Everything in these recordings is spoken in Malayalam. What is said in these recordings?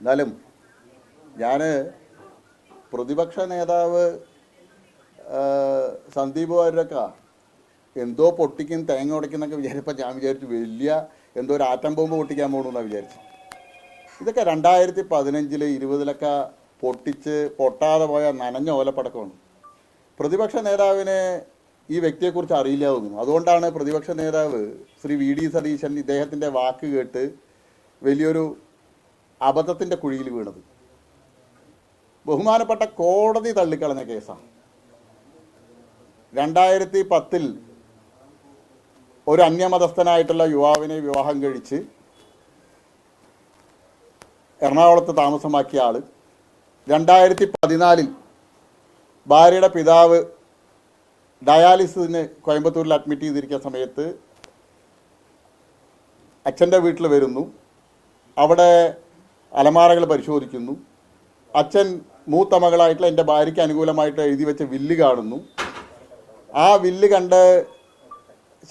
എന്നാലും ഞാൻ പ്രതിപക്ഷ നേതാവ് സന്ദീപ് വാര്യരൊക്കെ എന്തോ പൊട്ടിക്കും തേങ്ങ ഉടയ്ക്കുന്നൊക്കെ വിചാരിച്ചപ്പോൾ ഞാൻ വിചാരിച്ചു വലിയ എന്തോ ഒരു ആറ്റം ബോംബ് പൊട്ടിക്കാൻ പോകണമെന്നാണ് വിചാരിച്ചു. ഇതൊക്കെ രണ്ടായിരത്തി പതിനഞ്ചിൽ ഇരുപതിലൊക്കെ പൊട്ടിച്ച് പൊട്ടാതെ പോയ നനഞ്ഞ ഓലപ്പടക്കമാണ്. പ്രതിപക്ഷ നേതാവിനെ ഈ വ്യക്തിയെക്കുറിച്ച് അറിയില്ല തോന്നുന്നു അതുകൊണ്ടാണ് പ്രതിപക്ഷ നേതാവ് ശ്രീ വി ഡി സതീശൻ ഇദ്ദേഹത്തിന്റെ വാക്ക് കേട്ട് വലിയൊരു അബദ്ധത്തിന്റെ കുഴിയിൽ വീണത്. ബഹുമാനപ്പെട്ട കോടതി തള്ളിക്കളഞ്ഞ കേസാണ്. രണ്ടായിരത്തി പത്തിൽ ഒരു അന്യമതസ്ഥനായിട്ടുള്ള യുവാവിനെ വിവാഹം കഴിച്ച് എറണാകുളത്ത് താമസമാക്കിയ ആൾ രണ്ടായിരത്തി പതിനാലിൽ ഭാര്യയുടെ പിതാവ് ഡയാലിസിന് കോയമ്പത്തൂരിൽ അഡ്മിറ്റ് ചെയ്തിരിക്കുന്ന സമയത്ത് അച്ഛന്റെ വീട്ടിൽ വരുന്നു. അവിടെ അലമാരകൾ പരിശോധിക്കുന്നു. അച്ഛൻ മൂത്ത മകളായിട്ടുള്ള എന്റെ ഭാര്യയ്ക്ക് അനുകൂലമായിട്ട് എഴുതി വെച്ച വില്ല് കാണുന്നു. ആ വില്ല് കണ്ട്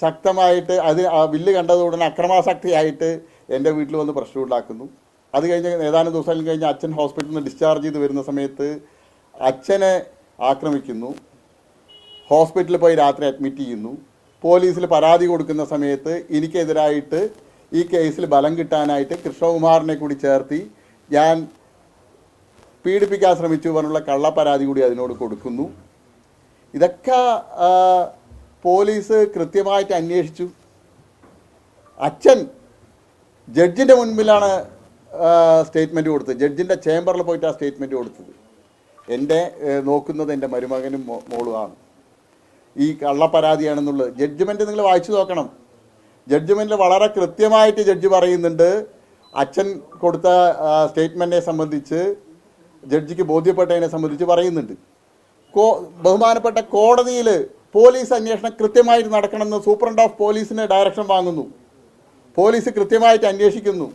ശക്തമായിട്ട് അത് ആ വില്ല് കണ്ടത് ഉടനെ അക്രമാസക്തിയായിട്ട് എന്റെ വീട്ടിൽ വന്ന് പ്രശ്നം ഉണ്ടാക്കുന്നു. അത് കഴിഞ്ഞ് ഏതാനും ദിവസം കഴിഞ്ഞ് അച്ഛൻ ഹോസ്പിറ്റലിൽ നിന്ന് ഡിസ്ചാർജ് ചെയ്ത് വരുന്ന സമയത്ത് അച്ഛനെ ആക്രമിക്കുന്നു. ഹോസ്പിറ്റലിൽ പോയി രാത്രി അഡ്മിറ്റ് ചെയ്യുന്നു. പോലീസിൽ പരാതി കൊടുക്കുന്ന സമയത്ത് എനിക്കെതിരായിട്ട് ഈ കേസിൽ ബലം കിട്ടാനായിട്ട് കൃഷ്ണകുമാറിനെ കൂടി ചേർത്തി ഞാൻ പീഡിപ്പിക്കാൻ ശ്രമിച്ചു പറഞ്ഞുള്ള കള്ളപ്പരാതി കൂടി അതിനോട് കൊടുക്കുന്നു. ഇതൊക്കെ പോലീസ് കൃത്യമായിട്ട് അന്വേഷിച്ചു. അച്ഛൻ ജഡ്ജിന്റെ മുൻപിലാണ് സ്റ്റേറ്റ്മെന്റ് കൊടുത്തത്. ജഡ്ജിന്റെ ചേംബറിൽ പോയിട്ട് ആ സ്റ്റേറ്റ്മെന്റ് കൊടുത്തത്. എന്റെ നോക്കുന്നത് എന്റെ മരുമകനും മോളുമാണ്. ഈ കള്ളപ്പരാതിയാണെന്നുള്ളത്. ജഡ്ജ്മെന്റ് നിങ്ങൾ വായിച്ചു നോക്കണം. ജഡ്ജ്മെന്റിൽ വളരെ കൃത്യമായിട്ട് ജഡ്ജ് പറയുന്നുണ്ട്. അച്ഛൻ കൊടുത്ത സ്റ്റേറ്റ്മെന്റിനെ സംബന്ധിച്ച് ജഡ്ജിക്ക് ബോധ്യപ്പെട്ടതിനെ സംബന്ധിച്ച് പറയുന്നുണ്ട്. കോ ബഹുമാനപ്പെട്ട കോടതിയിൽ പോലീസ് അന്വേഷണം കൃത്യമായിട്ട് നടക്കണമെന്ന് സൂപ്രണ്ട് ഓഫ് പോലീസിന് ഡയറക്ഷൻ വാങ്ങുന്നു. പോലീസ് കൃത്യമായിട്ട് അന്വേഷിക്കുന്നു.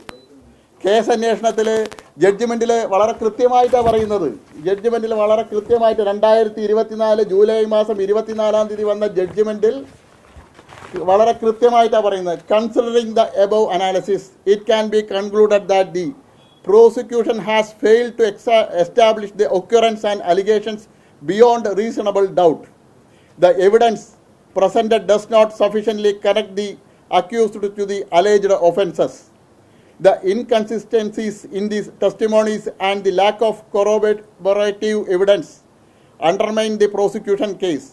കേസ് അന്വേഷണത്തിൽ ജഡ്ജ്മെന്റിൽ വളരെ കൃത്യമായിട്ടാണ് പറയുന്നത്. ജഡ്ജ്മെന്റിൽ വളരെ കൃത്യമായിട്ട് രണ്ടായിരത്തി ഇരുപത്തിനാല് ജൂലൈ മാസം ഇരുപത്തിനാലാം തീയതി വന്ന ജഡ്ജ്മെന്റിൽ വളരെ കൃത്യമായിട്ടാണ് പറയുന്നത്. Considering the above analysis it can be concluded that the prosecution has fail to exa establish the occurrence and allegations beyond reasonable doubt the evidence presented does not sufficiently connect the accused to the alleged offences the inconsistencies in these testimonies and the lack of corroborative evidence undermine the prosecution case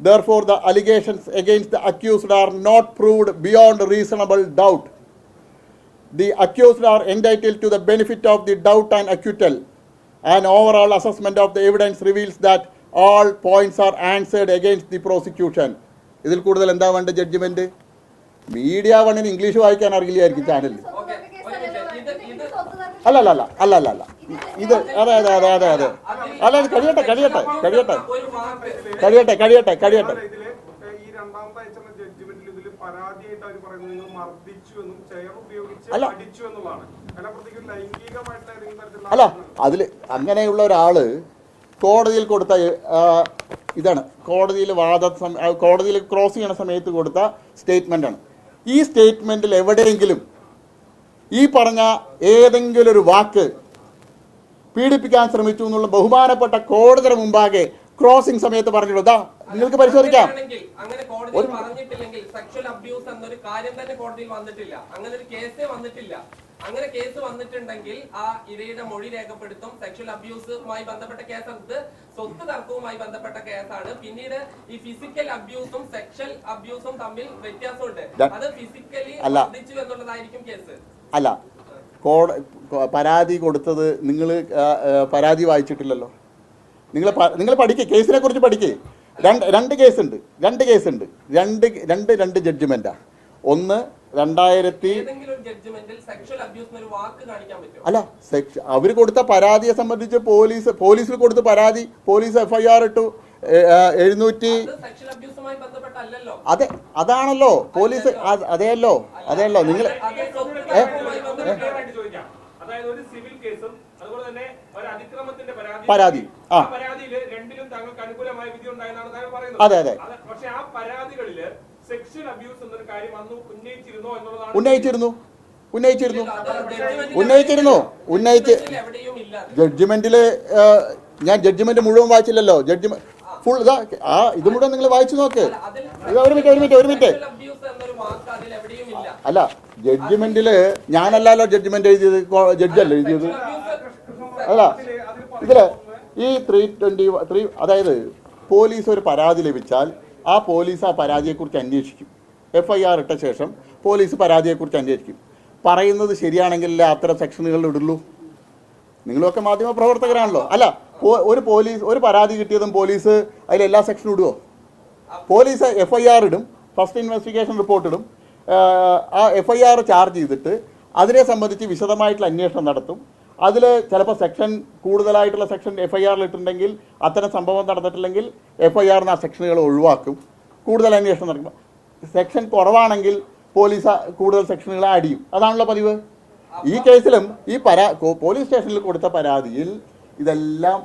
Therefore, the allegations against the accused are not proved beyond reasonable doubt. The accused are entitled to the benefit of the doubt and acquittal. An overall assessment of the evidence reveals that all points are answered against the prosecution. ഇതിൽ കൂടുതൽ എന്താ വേണ്ട ജഡ്ജ്മെന്റ് മീഡിയ വണ്ണിന് ഇംഗ്ലീഷ് വായിക്കാൻ അറിയില്ലായിരിക്കും ചാനലിൽ അല്ല അല്ല അല്ല അല്ല അല്ല ഇത് അതെ അതെ അതെ അതെ അതെ. അല്ല ഇത് കഴിയട്ടെ കഴിയട്ടെ കഴിയട്ടെ. കഴിയട്ടെ കഴിയട്ടെ കഴിയട്ടെ. അല്ല. അല്ല അതിൽ അങ്ങനെയുള്ള ഒരാൾ കോടതിയിൽ കൊടുത്ത ഇതാണ് കോടതിയിൽ വാദ കോടതിയിൽ ക്രോസ് ചെയ്യണ സമയത്ത് കൊടുത്ത സ്റ്റേറ്റ്മെന്റ് ആണ് ഈ സ്റ്റേറ്റ്മെന്റിൽ എവിടെയെങ്കിലും ഈ പറഞ്ഞ ഏതെങ്കിലും ഒരു വാക്ക് പീഡിപ്പിക്കാൻ ശ്രമിച്ചു എന്നുള്ള ബഹുമാനപ്പെട്ട കോടതിയുടെ മുമ്പാകെ ക്രോസിംഗ് സമയത്ത് പറഞ്ഞിട്ടുണ്ട്. നിങ്ങൾക്ക് പരിശോധിക്കാം. അങ്ങനെ കേസേ വന്നിട്ടുണ്ടെങ്കിൽ ആ ഇരയുടെ മൊഴി രേഖപ്പെടുത്തും. സെക്ഷൽ അബ്യൂസുമായി ബന്ധപ്പെട്ട കേസ് അത് സ്വത്ത് തർക്കവുമായി ബന്ധപ്പെട്ട കേസാണ് പിന്നീട് ഈ ഫിസിക്കൽ അബ്യൂസും സെക്ഷൽ അബ്യൂസും തമ്മിൽ വ്യത്യാസമുണ്ട്. അത് ഫിസിക്കലി. വർദ്ധിച്ചു എന്നുള്ളതായിരിക്കും കേസ് അല്ല. കോട പരാതി കൊടുത്തത് നിങ്ങൾ പരാതി വായിച്ചിട്ടില്ലല്ലോ. നിങ്ങൾ നിങ്ങൾ പഠിക്കുക കേസിനെ കുറിച്ച് പഠിക്കേ. രണ്ട് രണ്ട് കേസുണ്ട് രണ്ട് കേസുണ്ട്. രണ്ട് രണ്ട് രണ്ട് ജഡ്ജ്മെന്റാ. ഒന്ന് രണ്ടായിരത്തി അല്ല സെക്ഷ അവർ കൊടുത്ത പരാതിയെ സംബന്ധിച്ച് പോലീസ് പോലീസിൽ കൊടുത്ത പരാതി പോലീസ് എഫ്ഐആർ ഇട്ടു എഴുന്നൂറ്റി അത് അതാണല്ലോ. പോലീസ് അത് അതെയല്ലോ അതെയല്ലോ. നിങ്ങൾ സ്വത്ത് ഏ? തർക്കവുമായി ബന്ധപ്പെട്ട ക്ലിയറായിട്ട് ചോദിക്കാം. അതായത് ഒരു സിവിൽ കേസും അതുപോലെ തന്നെ ഒരു അതിക്രമത്തിന്റെ പരാതി. പരാതി, ആ. പരാതിയിൽ രണ്ടിലും താങ്കൾക്ക് അനുകൂലമായ വിധി ഉണ്ടായെന്നാണ് താങ്കൾ പറയുന്നത്. അതെ, അതെ. പക്ഷെ ആ പരാതികളിൽ സെക്ഷൽ അബ്യൂസ് എന്നൊരു കാര്യം അന്ന് ഉന്നയിച്ചിരുന്നോ എന്നുള്ളതാണ് ഉന്നയിച്ചിരുന്നു. ഉന്നയിച്ചിരുന്നു. ഉന്നയിച്ച് ജഡ്ജ്മെന്റിൽ എവിടെയും ഇല്ല. അത്. ഞാൻ ജഡ്ജ്മെന്റ് മുഴുവൻ വായിച്ചില്ലല്ലോ. ജഡ്ജിമെന്റ് ഫുൾ ഇതാ ആ ഇത് മുഴുവൻ നിങ്ങൾ വായിച്ചു നോക്ക്. ഒരു മിനിറ്റ് ഒരു മിനിറ്റ് ഒരു മിനിറ്റ്. അല്ല ജഡ്ജ്മെന്റിൽ ഞാനല്ലല്ലോ ജഡ്ജ്മെന്റ് എഴുതിയത് ജഡ്ജല്ല എഴുതിയത്? അല്ല ഇതിൽ ഈ ത്രീ ട്വന്റി ത്രീ അതായത് പോലീസ് ഒരു പരാതി ലഭിച്ചാൽ ആ പോലീസ് ആ പരാതിയെക്കുറിച്ച് അന്വേഷിക്കും. എഫ് ഐ ആർ ഇട്ട ശേഷം പോലീസ് പരാതിയെക്കുറിച്ച് അന്വേഷിക്കും. പറയുന്നത് ശരിയാണെങ്കിലല്ലേ അത്തരം സെക്ഷനുകളിൽ ഇടുള്ളൂ? നിങ്ങളൊക്കെ മാധ്യമ പ്രവർത്തകരാണല്ലോ അല്ല ഒരു പോലീസ് ഒരു പരാതി കിട്ടിയതും പോലീസ് അതിൽ എല്ലാ സെക്ഷനും ഇടുവോ? പോലീസ് എഫ് ഐ ആർ ഇടും ഫസ്റ്റ് ഇൻവെസ്റ്റിഗേഷൻ റിപ്പോർട്ട് ഇടും ആ എഫ് ഐ ആർ ചാർജ് ചെയ്തിട്ട് അതിനെ സംബന്ധിച്ച് വിശദമായിട്ടുള്ള അന്വേഷണം നടത്തും. അതിൽ ചിലപ്പോൾ സെക്ഷൻ കൂടുതലായിട്ടുള്ള സെക്ഷൻ എഫ് ഐ ആറിൽ ഇട്ടുണ്ടെങ്കിൽ അത്തരം സംഭവം നടന്നിട്ടില്ലെങ്കിൽ എഫ് ഐ ആറിന് ആ സെക്ഷനുകൾ ഒഴിവാക്കും. കൂടുതൽ അന്വേഷണം നടക്കും. സെക്ഷൻ കുറവാണെങ്കിൽ പോലീസ് കൂടുതൽ സെക്ഷനുകൾ ആഡ് ചെയ്യും. അതാണല്ലോ പതിവ്. ഈ കേസിലും ഈ പരാ പോലീസ് സ്റ്റേഷനിൽ കൊടുത്ത പരാതിയിൽ ഇതെല്ലാം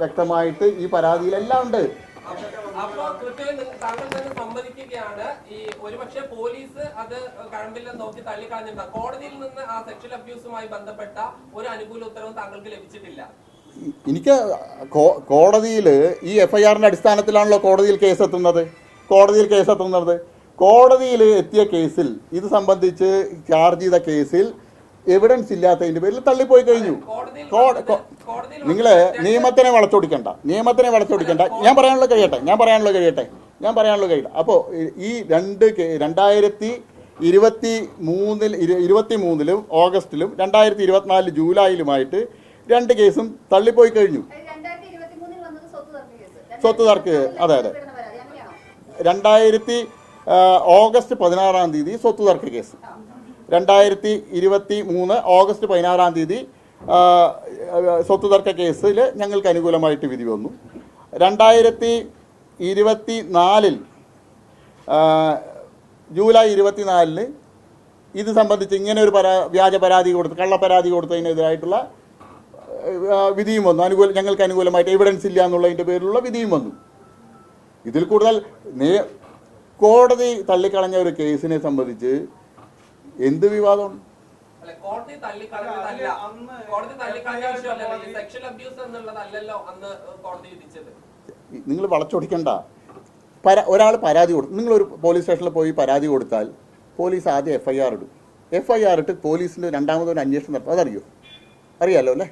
വ്യക്തമായിട്ട് ഈ പരാതിയിലെല്ലാം ഉണ്ട്. അപ്പൊ കൃത്യമായി നി- താങ്കൾ തന്നെ സമ്മതിക്കുകയാണ്. ഈ ഒരുപക്ഷെ പോലീസ് അത് കഴമ്പില്ല നോക്കി തള്ളിക്കളഞ്ഞിട്ടുണ്ട് കോടതിയിൽ നിന്ന് ആ സെക്ഷൽ അബ്യൂസുമായി ബന്ധപ്പെട്ട ഒരു അനുകൂല ഉത്തരവും താങ്കൾക്ക് ലഭിച്ചിട്ടില്ല. എനിക്ക് കോടതിയിൽ ഈ എഫ്ഐആറിന്റെ അടിസ്ഥാനത്തിലാണല്ലോ കോടതിയിൽ കേസ് എത്തുന്നത്. കോടതിയിൽ കേസ് എത്തുന്നത്. കോടതിയിൽ എത്തിയ കേസിൽ ഇത് സംബന്ധിച്ച് ചാർജ് ചെയ്ത കേസിൽ എവിഡൻസ് ഇല്ലാത്തതിന്റെ പേരിൽ തള്ളിപ്പോയി കഴിഞ്ഞു. നിങ്ങൾ നിയമത്തിനെ വളച്ചൊടിക്കണ്ട. നിയമത്തിനെ വളച്ചൊടിക്കണ്ട. ഞാൻ പറയാനുള്ള കഴിയട്ടെ. ഞാൻ പറയാനുള്ള കഴിയട്ടെ. ഞാൻ പറയാനുള്ള കഴിയട്ടെ. അപ്പോൾ ഈ രണ്ട് കേ- രണ്ടായിരത്തി ഇരുപത്തി മൂന്നിൽ ഇരുപത്തി മൂന്നിലും ഓഗസ്റ്റിലും രണ്ടായിരത്തി ഇരുപത്തിനാല് ജൂലൈയിലുമായിട്ട് രണ്ട് കേസും തള്ളിപ്പോയി കഴിഞ്ഞു. സ്വത്ത് തർക്ക അതെ, അതെ. രണ്ടായിരത്തി ഓഗസ്റ്റ് പതിനാറാം തീയതി സ്വത്ത് തർക്ക കേസ്. രണ്ടായിരത്തി ഇരുപത്തി മൂന്ന് ഓഗസ്റ്റ് പതിനാറാം തീയതി സ്വത്ത് തർക്ക കേസിൽ ഞങ്ങൾക്ക് അനുകൂലമായിട്ട് വിധി വന്നു. രണ്ടായിരത്തി ഇരുപത്തി നാലിൽ ജൂലൈ ഇരുപത്തിനാലിന് ഇത് സംബന്ധിച്ച് ഇങ്ങനെ ഒരു പരാ വ്യാജ പരാതി കൊടുത്ത് കള്ള പരാതി കൊടുത്തതിനെതിരായിട്ടുള്ള വിധിയും വന്നു. അനുകൂല ഞങ്ങൾക്ക് അനുകൂലമായിട്ട് എവിഡൻസ് ഇല്ല എന്നുള്ളതിന്റെ പേരിലുള്ള വിധിയും വന്നു. ഇതിൽ കൂടുതൽ കോടതി തള്ളിക്കളഞ്ഞ ഒരു കേസിനെ സംബന്ധിച്ച് എന്ത് വിവാദമാണ് നിങ്ങൾ വളച്ചൊടിക്കണ്ട. പര ഒരാൾ പരാതി കൊടുത്തു നിങ്ങളൊരു പോലീസ് സ്റ്റേഷനിൽ പോയി പരാതി കൊടുത്താൽ പോലീസ് ആദ്യം എഫ് ഐ ആർ ഇടും. എഫ് ഐ ആർ ഇട്ട് പോലീസിന്റെ രണ്ടാമതൊരു അന്വേഷണം നടത്തും. അതറിയോ? അറിയാലോ അല്ലേ?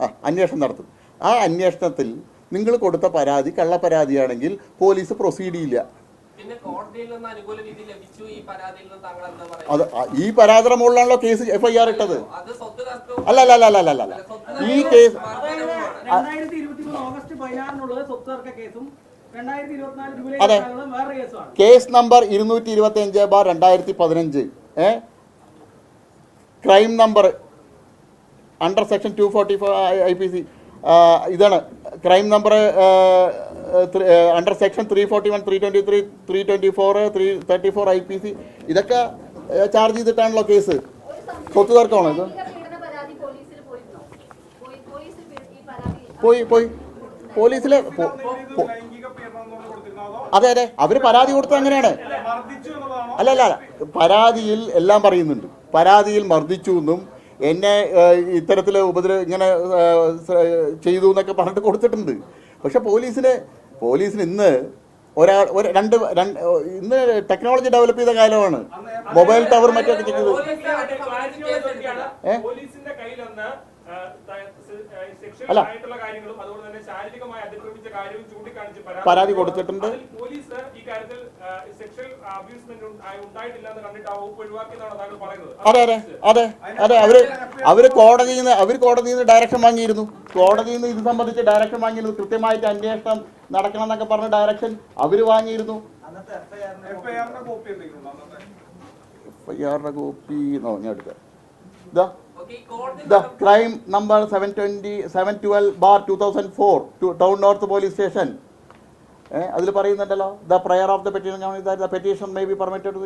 ആ അന്വേഷണം നടത്തും. ആ അന്വേഷണത്തിൽ നിങ്ങൾ കൊടുത്ത പരാതി കള്ളപ്പരാതിയാണെങ്കിൽ പോലീസ് പ്രൊസീഡ് ചെയ്യില്ല. അത് പറയുന്നത് ആ- ഈ പരാതിയുടെ മുകളിലാണല്ലോ കേസ് എഫ് ഐ ആർ ഇട്ടത് അല്ല അല്ല അല്ല അല്ല ഈ കേസ് അതെ. കേസ് നമ്പർ ഇരുന്നൂറ്റി ഇരുപത്തി അഞ്ച് ബാർ രണ്ടായിരത്തി പതിനഞ്ച് ഏ? Crime number under section two forty four I P C ഇതാണ്. Crime number under section three forty one three twenty three three twenty four three thirty four I P C ഇതൊക്കെ ചാർജ് ചെയ്തിട്ടാണല്ലോ കേസ്. സ്വത്ത് തർക്കമാണോ ഇത്? പോയി- പോയി. പോലീസിലെ അതെ അതെ. അവർ പരാതി കൊടുത്തത് അങ്ങനെയാണ്. അല്ല അല്ല. പരാതിയിൽ എല്ലാം പറയുന്നുണ്ട്. പരാതിയിൽ മർദ്ദിച്ചു എന്നും എന്നെ ഇത്തരത്തിൽ ഉപദ്ര ഇങ്ങനെ ചെയ്തു എന്നൊക്കെ പറഞ്ഞിട്ട് കൊടുത്തിട്ടുണ്ട്. പക്ഷെ പോലീസിന് പോലീസിന് ഇന്ന് ഒരാൾ ഒരു രണ്ട് രണ്ട് ഇന്ന് ടെക്നോളജി ഡെവലപ്പ് ചെയ്ത കാലമാണ്. മൊബൈൽ ടവർ മറ്റൊക്കെ ചെയ്തത്. അല്ല. പരാതി കൊടുത്തിട്ടുണ്ട്. അതെ അതെ അതെ അതെ അവർ അവർ കോടതിയിൽ നിന്ന് അവർ കോടതിയിൽ നിന്ന് ഡയറക്ഷൻ വാങ്ങിയിരുന്നു. കോടതിയിൽ നിന്ന് ഇത് സംബന്ധിച്ച് ഡയറക്ഷൻ വാങ്ങിയിരുന്നു കൃത്യമായിട്ട് അന്വേഷണം നടക്കണം എന്നൊക്കെ പറഞ്ഞ ഡയറക്ഷൻ അവർ വാങ്ങിയിരുന്നു. എഫ്ഐആറിന്റെ കോപ്പി എന്തെങ്കിലും ഉണ്ടോ അന്നത്തെ? എഫ് ഐ ആറിന്റെ കോപ്പി നോ ഞാൻ എടുക്കാം. ഇതാ. The crime number seven twenty seven twelve bar two thousand four town north police station അതിൽ പറയുന്നുണ്ടല്ലോ. The prayer of the petition ഞാൻ the petition may be permitted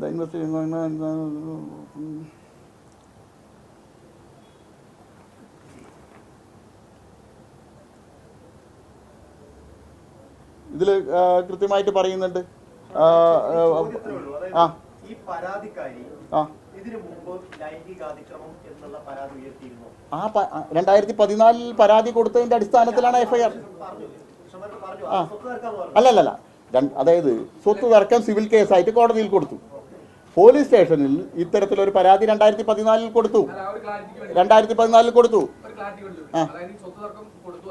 the investigation ഇതിൽ കൃത്യമായിട്ട് പറയുന്നുണ്ട്. ആ, ഈ പരാതിക്കാരി ആ. ആ രണ്ടായിരത്തി പതിനാലിൽ പരാതി കൊടുത്തതിന്റെ അടിസ്ഥാനത്തിലാണ് എഫ്ഐആർ. ആ. അല്ലല്ലല്ല. അതായത് സ്വത്ത് തർക്കം സിവിൽ കേസായിട്ട് കോടതിയിൽ കൊടുത്തു. പോലീസ് സ്റ്റേഷനിൽ ഇത്തരത്തിലൊരു പരാതി രണ്ടായിരത്തി പതിനാലിൽ കൊടുത്തു. രണ്ടായിരത്തി പതിനാലിൽ കൊടുത്തു കൊടുത്തു. കൊടുത്തു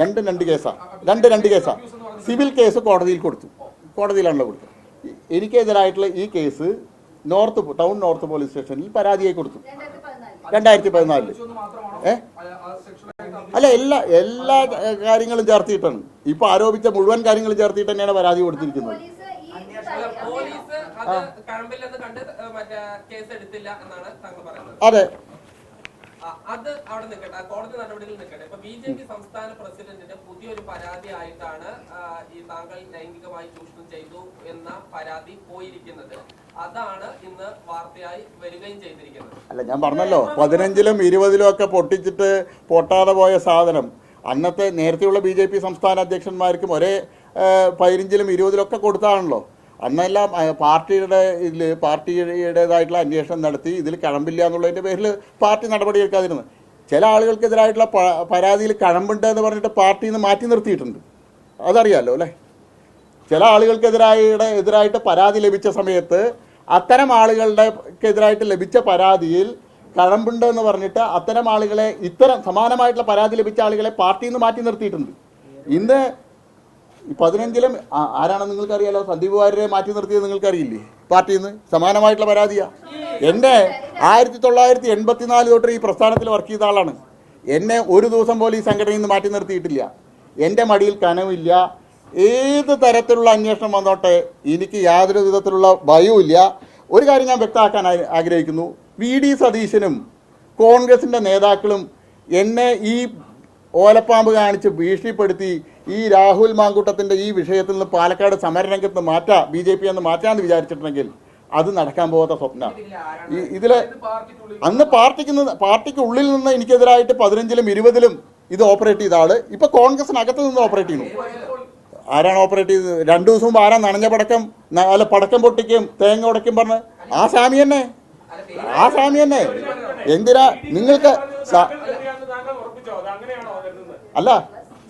രണ്ടും രണ്ട് കേസാ. രണ്ട് രണ്ട് കേസാ. സിവിൽ കേസ് കോടതിയിൽ കൊടുത്തു. കോടതിയിലാണല്ലോ കൊടുത്തത്. എ- എനിക്കെതിരായിട്ടുള്ള ഈ case north town north police സ്റ്റേഷനിൽ പരാതിയായി കൊടുത്തു. രണ്ടായിരത്തി പതിനാലിൽ പതിനാലിൽ ഏ? അല്ല എല്ലാ എല്ലാ കാര്യങ്ങളും ചേർത്തിയിട്ടാണ്. ഇപ്പൊ ആരോപിച്ച മുഴുവൻ കാര്യങ്ങളും ചേർത്തിട്ട് തന്നെയാണ് പരാതി കൊടുത്തിരിക്കുന്നത് പോലീസ് ഈ അല്ല, പോലീസ് അത് അതെ. അവിടെ നിൽക്കട്ടെ കോടതി നടപടികൾ നിൽക്കട്ടെ. ഇപ്പൊ ബി ജെ പി സംസ്ഥാന പ്രസിഡന്റിന്റെ പുതിയൊരു പരാതി ആയിട്ടാണ് ഈ താങ്കൾ ലൈംഗികമായി ചൂഷണം ചെയ്തു എന്ന പരാതി പോയിരിക്കുന്നത്. അതാണ് ഇന്ന് വാർത്തയായി വരികയും ചെയ്തിരിക്കുന്നത്. അല്ല ഞാൻ പറഞ്ഞല്ലോ പതിനഞ്ചിലും ഇരുപതിലും ഒക്കെ പൊട്ടിച്ചിട്ട് പൊട്ടാതെ പോയ സാധനം. അന്നത്തെ നേരത്തെയുള്ള ബി ജെ പി സംസ്ഥാന അധ്യക്ഷന്മാർക്കും ഒരേ പതിനഞ്ചിലും ഇരുപതിലും ഒക്കെ കൊടുത്താണല്ലോ അന്നെല്ലാം പാർട്ടിയുടെ ഇതിൽ പാർട്ടിയുടേതായിട്ടുള്ള അന്വേഷണം നടത്തി ഇതിൽ കഴമ്പില്ല എന്നുള്ളതിന്റെ പേരിൽ പാർട്ടി നടപടി നടപടിയെടുക്കാതിരുന്നു ചില ആളുകൾക്കെതിരായിട്ടുള്ള പരാതിയിൽ കഴമ്പുണ്ട് എന്ന് പറഞ്ഞിട്ട് പാർട്ടിയിൽ നിന്ന് മാറ്റി നിർത്തിയിട്ടുണ്ട്. അതറിയാമല്ലോ അല്ലേ? ചില ആളുകൾക്കെതിരായിട്ട് എതിരായിട്ട് പരാതി ലഭിച്ച സമയത്ത് അത്തരം ആളുകളുടെ എതിരായിട്ട് ലഭിച്ച പരാതിയിൽ കഴമ്പുണ്ട് എന്ന് പറഞ്ഞിട്ട് അത്തരം ആളുകളെ ഇത്തരം സമാനമായിട്ടുള്ള പരാതി ലഭിച്ച ആളുകളെ പാർട്ടിയിൽ നിന്ന് മാറ്റി നിർത്തിയിട്ടുണ്ട്. ഇന്ന് പതിനഞ്ചിലും ആരാണെന്ന് നിങ്ങൾക്ക് നിങ്ങൾക്കറിയാലോ? സന്ദീപ് വാര്യരെ മാറ്റി നിർത്തിയത് നിങ്ങൾക്കറിയില്ലേ? പാർട്ടിയിൽ നിന്ന് സമാനമായിട്ടുള്ള പരാതിയാ. എന്നെ ആയിരത്തി തൊള്ളായിരത്തി എൺപത്തിനാല് തൊട്ട് ഈ പ്രസ്ഥാനത്തിൽ വർക്ക് ചെയ്ത ആളാണ്. എന്നെ ഒരു ദിവസം പോലും ഈ സംഘടനയിൽ നിന്ന് മാറ്റി നിർത്തിയിട്ടില്ല. എന്റെ മടിയിൽ കനവില്ല. ഏത് തരത്തിലുള്ള അന്വേഷണം വന്നോട്ടെ എനിക്ക് യാതൊരു വിധത്തിലുള്ള ഭയവുമില്ല ഒരു കാര്യം ഞാൻ വ്യക്തമാക്കാൻ ആഗ്രഹിക്കുന്നു. വി ഡി സതീശനും കോൺഗ്രസിന്റെ നേതാക്കളും എന്നെ ഈ ഓലപ്പാമ്പ് കാണിച്ച് ഭീഷണിപ്പെടുത്തി ഈ രാഹുൽ മാങ്കൂട്ടത്തിന്റെ ഈ വിഷയത്തിൽ നിന്ന് പാലക്കാട് സമരരംഗത്ത് മാറ്റാം ബി ജെ പി എന്ന് മാറ്റാമെന്ന് വിചാരിച്ചിട്ടുണ്ടെങ്കിൽ അത് നടക്കാൻ പോകാത്ത സ്വപ്നമാണ് ഈ ഇതിൽ അന്ന് പാർട്ടിക്ക് നിന്ന് പാർട്ടിക്ക് ഉള്ളിൽ നിന്ന് എനിക്കെതിരായിട്ട് പതിനഞ്ചിലും ഇരുപതിലും ഇത് ഓപ്പറേറ്റ് ചെയ്ത ആൾ ഇപ്പൊ കോൺഗ്രസിനകത്ത് നിന്ന് ഓപ്പറേറ്റ് ചെയ്യുന്നു. ആരാണ് ഓപ്പറേറ്റ് ചെയ്തത് രണ്ടു ദിവസം മുമ്പ് ആരാ നനഞ്ഞ പടക്കം അല്ല പടക്കം പൊട്ടിക്കും തേങ്ങ ഉടക്കും പറഞ്ഞ്? ആ സ്വാമി തന്നെ. ആ സ്വാമി തന്നെ. എന്തിനാ നിങ്ങൾക്ക് അല്ല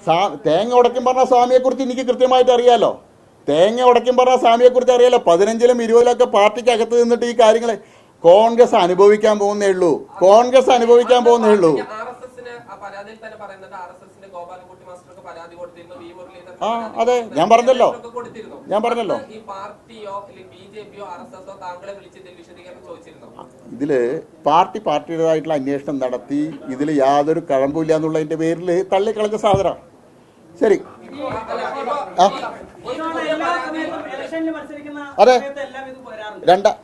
സാ- തേങ്ങ ഉടക്കും പറഞ്ഞ സ്വാമിയെക്കുറിച്ച് എനിക്ക് കൃത്യമായിട്ട് അറിയാലോ. തേങ്ങ ഉടക്കും പറഞ്ഞ സ്വാമിയെക്കുറിച്ച് അറിയാലോ. പതിനഞ്ചിലും ഇരുപതിലൊക്കെ പാർട്ടിക്ക് അകത്ത് നിന്നിട്ട് ഈ കാര്യങ്ങൾ കോൺഗ്രസ് അനുഭവിക്കാൻ പോകുന്നേ ഉള്ളൂ. കോൺഗ്രസ് അനുഭവിക്കാൻ പോകുന്നേ ഉള്ളൂ. ആ അതെ, ഞാൻ പറഞ്ഞല്ലോ. ഞാൻ പറഞ്ഞല്ലോ. ഇതിൽ പാർട്ടി പാർട്ടിയുടേതായിട്ടുള്ള അന്വേഷണം നടത്തി. ഇതിൽ യാതൊരു കഴമ്പില്ല എന്നുള്ളതിന്റെ പേരിൽ തള്ളിക്കളഞ്ഞ സാധനം. ശരി. അതെ. രണ്ട-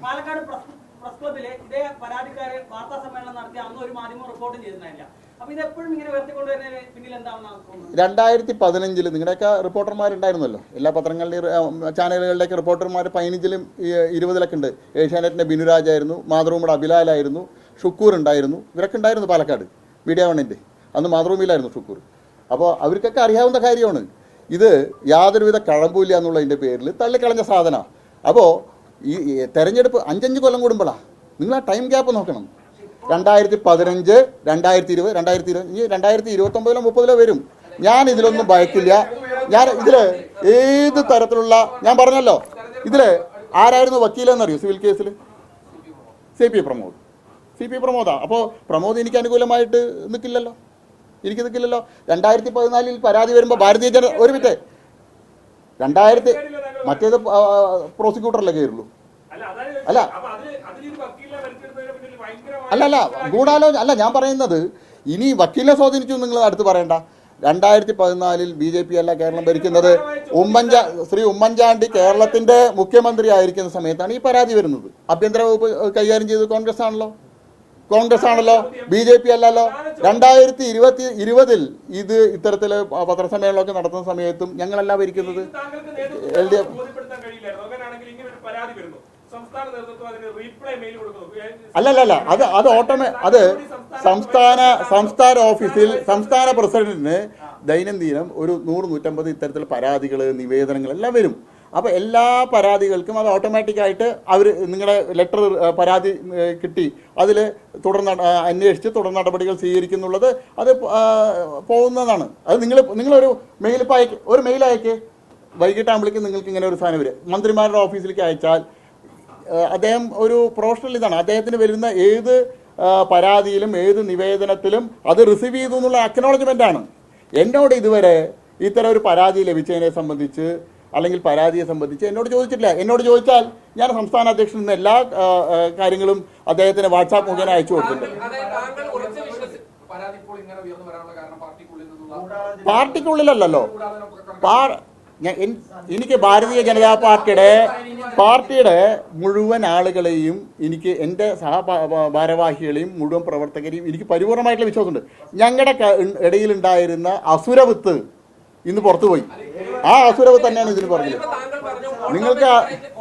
രണ്ടായിരത്തി പതിനഞ്ചിൽ നിങ്ങളുടെയൊക്കെ റിപ്പോർട്ടർമാരുണ്ടായിരുന്നല്ലോ. എല്ലാ പത്രങ്ങളുടെയും ചാനലുകളുടെയൊക്കെ റിപ്പോർട്ടർമാർ പതിനഞ്ചിലും ഇരുപതിലൊക്കെ ഉണ്ട്. ഏഷ്യാനെറ്റിന്റെ ബിനുരാജായിരുന്നു മാതൃഭൂമിയുടെ അബിലാലായിരുന്നു ഷുക്കൂർ ഉണ്ടായിരുന്നു. ഇവരൊക്കെ ഉണ്ടായിരുന്നു പാലക്കാട് മീഡിയ വണ്ണിന്റെ അന്ന് മാതൃഭൂമിയിലായിരുന്നു ഷുക്കൂർ. അപ്പോൾ അവർക്കൊക്കെ അറിയാവുന്ന കാര്യമാണ്. ഇത് യാതൊരുവിധ കഴമ്പില്ല എന്നുള്ളതിന്റെ പേരിൽ തള്ളിക്കളഞ്ഞ സാധനമാണ് അപ്പോൾ ഈ തെരഞ്ഞെടുപ്പ് അഞ്ചഞ്ച് കൊല്ലം കൂടുമ്പോഴാണ് നിങ്ങൾ ആ ടൈം ഗ്യാപ്പ് നോക്കണം. രണ്ടായിരത്തി പതിനഞ്ച് രണ്ടായിരത്തി ഇരുപത് രണ്ടായിരത്തി ഇരുപത് ഇനി രണ്ടായിരത്തി ഇരുപത്തൊമ്പതിലോ മുപ്പതിലോ വരും. ഞാൻ ഇതിലൊന്നും ഭയക്കില്ല. ഞാൻ ഇതിൽ ഏത് തരത്തിലുള്ള ഞാൻ പറഞ്ഞല്ലോ. ഇതിൽ ആരായിരുന്നു വക്കീലെന്നറിയോ സിവിൽ കേസിൽ C P Pramod. C P പ്രമോദാ. അപ്പോൾ പ്രമോദ് എനിക്ക് അനുകൂലമായിട്ട് നിൽക്കില്ലല്ലോ എനിക്ക് നിൽക്കില്ലല്ലോ രണ്ടായിരത്തി പതിനാലിൽ പരാതി വരുമ്പോൾ ഭാരതീയ ജന ഒരു മിനിറ്റ്. രണ്ടായിരത്തി മറ്റേത് പ്രോസിക്യൂട്ടറല്ലേ കയറുള്ളൂ അല്ല അല്ല. അല്ല ഗൂഢാലോചന അല്ല ഞാൻ പറയുന്നത് ഇനി വക്കീലെ സ്വാധീനിച്ചു നിങ്ങൾ അടുത്ത് പറയണ്ട. രണ്ടായിരത്തി പതിനാലിൽ ബി ജെ പി അല്ല കേരളം ഭരിക്കുന്നത്. ഉമ്മൻചാ ശ്രീ ഉമ്മൻചാണ്ടി കേരളത്തിന്റെ മുഖ്യമന്ത്രി ആയിരിക്കുന്ന സമയത്താണ് ഈ പരാതി വരുന്നത്. ആഭ്യന്തര വകുപ്പ് കൈകാര്യം ചെയ്തത് കോൺഗ്രസ് ആണല്ലോ കോൺഗ്രസ് ആണല്ലോ ബി ജെ പി അല്ലല്ലോ. രണ്ടായിരത്തി ഇരുപത്തി ഇരുപതിൽ ഇത് ഇത്തരത്തിൽ പത്രസമ്മേളനമൊക്കെ നടത്തുന്ന സമയത്തും ഞങ്ങളല്ല ഭരിക്കുന്നത് എൽ ഡി എഫ് അല്ലല്ല അത് അത് ഓട്ടോമേ അത് സംസ്ഥാന സംസ്ഥാന ഓഫീസിൽ സംസ്ഥാന പ്രസിഡന്റിന് ദൈനംദിനം ഒരു നൂറ് നൂറ്റമ്പത് ഇത്തരത്തിലുള്ള പരാതികൾ നിവേദനങ്ങൾ എല്ലാം വരും. അപ്പോൾ എല്ലാ പരാതികൾക്കും അത് ഓട്ടോമാറ്റിക്കായിട്ട് അവർ നിങ്ങളുടെ ലെറ്റർ പരാതി കിട്ടി. അതിൽ തുടർ അന്വേഷിച്ച് തുടർ നടപടികൾ സ്വീകരിക്കുന്നുള്ളത് അത് പോകുന്നതാണ്. അത് നിങ്ങൾ നിങ്ങളൊരു മെയിൽ ഇപ്പോൾ അയക്ക് ഒരു മെയിൽ അയക്ക്. വൈകിട്ടാകുമ്പോഴേക്കും നിങ്ങൾക്ക് ഇങ്ങനെ ഒരു സാധനം വരും. മന്ത്രിമാരുടെ ഓഫീസിലേക്ക് അയച്ചാൽ അദ്ദേഹം ഒരു പ്രൊഫഷണൽ ഇതാണ്. അദ്ദേഹത്തിന് വരുന്ന ഏത് പരാതിയിലും ഏത് നിവേദനത്തിലും അത് റിസീവ് ചെയ്തു എന്നുള്ള അക്നോളജ്മെന്റ് ആണ്. എന്നോട് ഇതുവരെ ഇത്തരം ഒരു പരാതി ലഭിച്ചതിനെ സംബന്ധിച്ച് അല്ലെങ്കിൽ പരാതിയെ സംബന്ധിച്ച് എന്നോട് ചോദിച്ചിട്ടില്ല. എന്നോട് ചോദിച്ചാൽ ഞാൻ സംസ്ഥാന അധ്യക്ഷൻ നിന്ന് എല്ലാ കാര്യങ്ങളും അദ്ദേഹത്തിന് വാട്സാപ്പ് മുഖേന അയച്ചു കൊടുത്തിട്ടുണ്ട്. പാർട്ടിക്കുള്ളിലല്ലോ എനിക്ക് ഭാരതീയ ജനതാ പാർട്ടിയുടെ പാർട്ടിയുടെ മുഴുവൻ ആളുകളെയും എനിക്ക് എന്റെ സഹ ഭാരവാഹികളെയും മുഴുവൻ പ്രവർത്തകരെയും എനിക്ക് പരിപൂർണമായിട്ടുള്ള വിശ്വാസമുണ്ട്. ഞങ്ങളുടെ ഇടയിലുണ്ടായിരുന്ന അസുരവിത്ത് ഇന്ന് പുറത്തുപോയി. ആ അസുരവ് തന്നെയാണ് ഇതിന് പറഞ്ഞത്. നിങ്ങൾക്ക്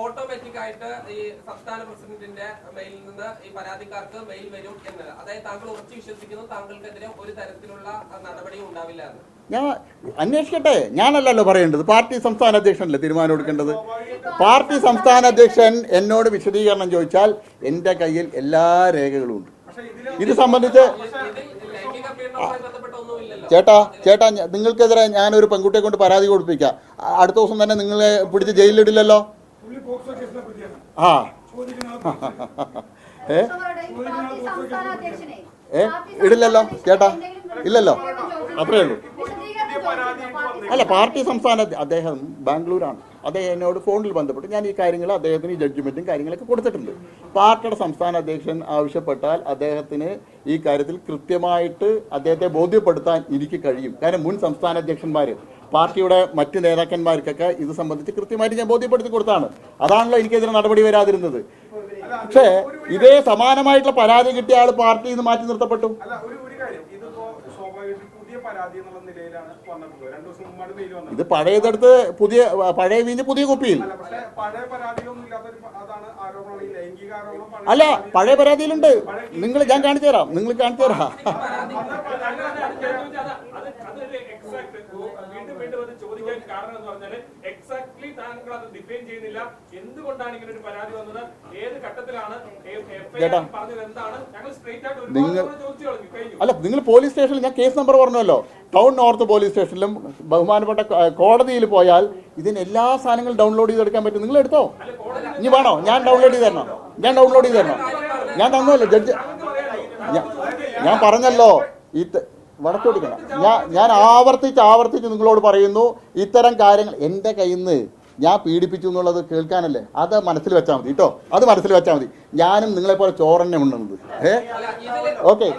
ഓട്ടോമാറ്റിക് ആയിട്ട് ഈ സംസ്ഥാന പ്രസിഡന്റിന്റെ മെയിലിൽ നിന്ന് ഈ പരാതിക്കാർക്ക് മെയിൽ വരും എന്നത് അതായത് താങ്കൾ ഉറച്ചു വിശ്വസിക്കുന്നു താങ്കൾക്കെതിരെ ഒരു തരത്തിലുള്ള നടപടിയും ഉണ്ടാവില്ല എന്ന്. ഞാൻ അന്വേഷിക്കട്ടെ. ഞാനല്ലല്ലോ പറയേണ്ടത്. പാർട്ടി സംസ്ഥാന അധ്യക്ഷനല്ലേ തീരുമാനം എടുക്കേണ്ടത്? പാർട്ടി സംസ്ഥാന അധ്യക്ഷൻ എന്നോട് വിശദീകരണം ചോദിച്ചാൽ എന്റെ കയ്യിൽ എല്ലാ രേഖകളും ഉണ്ട്. ഇത് സംബന്ധിച്ച് ചേട്ടാ ചേട്ടാ നിങ്ങൾക്കെതിരെ ഞാനൊരു പെൺകുട്ടിയെ കൊണ്ട് പരാതി കൊടുപ്പിക്കാം അടുത്ത ദിവസം തന്നെ നിങ്ങളെ പിടിച്ച് ജയിലിലിടില്ലല്ലോ ആ ഏ ഏ? ഇടില്ലല്ലോ, ചേട്ടാ. ഇല്ലല്ലോ. അത്രേ ഉള്ളൂ. അല്ല പാർട്ടി സംസ്ഥാന അദ്ദേഹം ബാംഗ്ലൂരാണ് അദ്ദേഹം എന്നോട് ഫോണിൽ ബന്ധപ്പെട്ട് ഞാൻ ഈ കാര്യങ്ങൾ അദ്ദേഹത്തിന് ഈ ജഡ്ജ്മെന്റും കാര്യങ്ങളൊക്കെ കൊടുത്തിട്ടുണ്ട്. പാർട്ടിയുടെ സംസ്ഥാന അധ്യക്ഷൻ ആവശ്യപ്പെട്ടാൽ അദ്ദേഹത്തിന് ഈ കാര്യത്തിൽ കൃത്യമായിട്ട് അദ്ദേഹത്തെ ബോധ്യപ്പെടുത്താൻ എനിക്ക് കഴിയും. കാരണം മുൻ സംസ്ഥാന അധ്യക്ഷന്മാർ പാർട്ടിയുടെ മറ്റ് നേതാക്കന്മാർക്കൊക്കെ ഇത് സംബന്ധിച്ച് കൃത്യമായിട്ട് ഞാൻ ബോധ്യപ്പെടുത്തി കൊടുത്താണ്. അതാണല്ലോ എനിക്കെതിരെ നടപടി വരാതിരുന്നത്. പക്ഷേ ഇതേ സമാനമായിട്ടുള്ള പരാതി കിട്ടിയ ആൾ പാർട്ടിയിൽ നിന്ന് മാറ്റി നിർത്തപ്പെട്ടു. ഇത് പഴയതെടുത്ത് പുതിയ പഴയ വീഞ്ഞ് പുതിയ കുപ്പിയിൽ. അല്ല പഴയ പരാതിയിലുണ്ട്. നിങ്ങൾ ഞാൻ കാണിച്ചു തരാം. നിങ്ങൾ കാണിച്ചു തരാം വീണ്ടും വീണ്ടും അത് ചോദിക്കാൻ കാരണം എന്ന് പറഞ്ഞാൽ എക്സാക്ട്ലി താങ്കൾ അത് ഡിഫൈൻ ചെയ്യുന്നില്ല എന്തുകൊണ്ടാണ് ഇങ്ങനെ ഒരു പരാതി വന്നത്. ഏത് ഘട്ടത്തിലാണ്. പറഞ്ഞത്? എന്താണ്? ഞങ്ങൾ സ്ട്രേറ്റ് ആയിട്ട് നിങ്ങൾ- ഒരുപാട് തവണ ചോദിച്ചു കളഞ്ഞു കഴിഞ്ഞു. അല്ല നിങ്ങൾ പോലീസ് സ്റ്റേഷനിൽ ഞാൻ കേസ് നമ്പർ പറഞ്ഞല്ലോ. ടൗൺ നോർത്ത് പോലീസ് സ്റ്റേഷനിലും ബഹുമാനപ്പെട്ട കോടതിയിൽ പോയാൽ ഇതിന് എല്ലാ സാധനങ്ങളും ഡൗൺലോഡ് ചെയ്തെടുക്കാൻ പറ്റും. നിങ്ങൾ എടുത്തോ? ഇനി വേണോ? ഞാൻ ഡൗൺലോഡ് ചെയ്ത് തരണോ? ഞാൻ ഡൗൺലോഡ് ചെയ്ത് തരണോ? ഞാൻ തന്നല്ലോ ജഡ്ജ്? ഞാൻ- ഞാൻ പറഞ്ഞല്ലോ ഈ വടക്കോട്ടിക്കണം ഞാൻ ഞാൻ ആവർത്തിച്ച് ആവർത്തിച്ച് നിങ്ങളോട് പറയുന്നു ഇത്തരം കാര്യങ്ങൾ എന്റെ കയ്യിൽ നിന്ന് ഞാൻ പീഡിപ്പിച്ചു എന്നുള്ളത് കേൾക്കാനല്ലേ? അത് മനസ്സിൽ വെച്ചാൽ മതി കേട്ടോ അത് മനസ്സിൽ വെച്ചാൽ മതി. ഞാനും നിങ്ങളെപ്പോലെ ചോറന്നെ ഉണ്ടെന്നത് ഏ? ഓക്കെ.